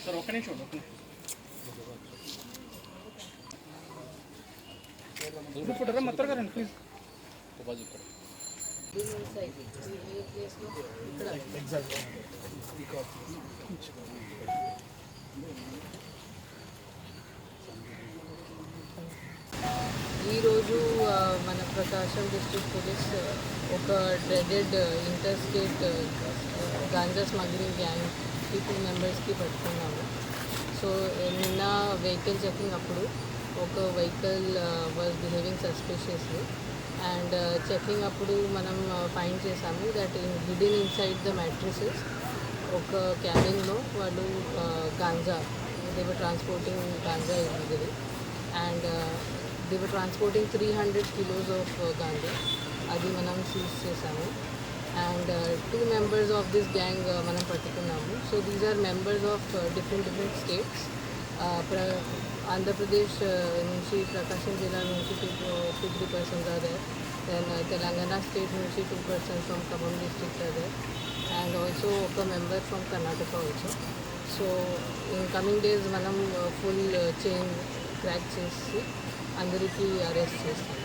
Sir ఒక్క నిమిషం ఒక్క నిమిషం గ్రూప్ ఫోటోరా మొత్తం గారండి ప్లీజ్ ఈరోజు ఆ, మన ప్రకాశం డిస్ట్రిక్ట్ పోలీస్ ఆ, ఒక dreaded inter state ganja smuggling gang forty two మెంబర్స్కి పెట్టుకున్నాము సో నిన్న వెహికల్ చెకింగ్ అప్పుడు ఒక vehicle was behaving suspiciously and checking అప్పుడు మనం ఫైండ్ చేసాము that in hidden inside the mattresses ఒక క్యాబిన్లో వాళ్ళు ganja they were transporting ganja ఇది and they were transporting three hundred kilos of ganja అది మనం సీజ్ చేసాము. And two members of this gang మనం పట్టుకున్నాము. So these are members of different different states ప్ర ఆంధ్రప్రదేశ్ నుంచి ప్రకాశం జిల్లా నుంచి టూ టూ త్రీ పర్సన్స్ అదే దెన్ తెలంగాణ స్టేట్ నుంచి two persons from Khammam district అదే అండ్ ఆల్సో ఒక member from Karnataka also so in coming days మనం ఫుల్ చైన్ క్రాక్ చేసి అందరికీ అరెస్ట్ చేస్తాము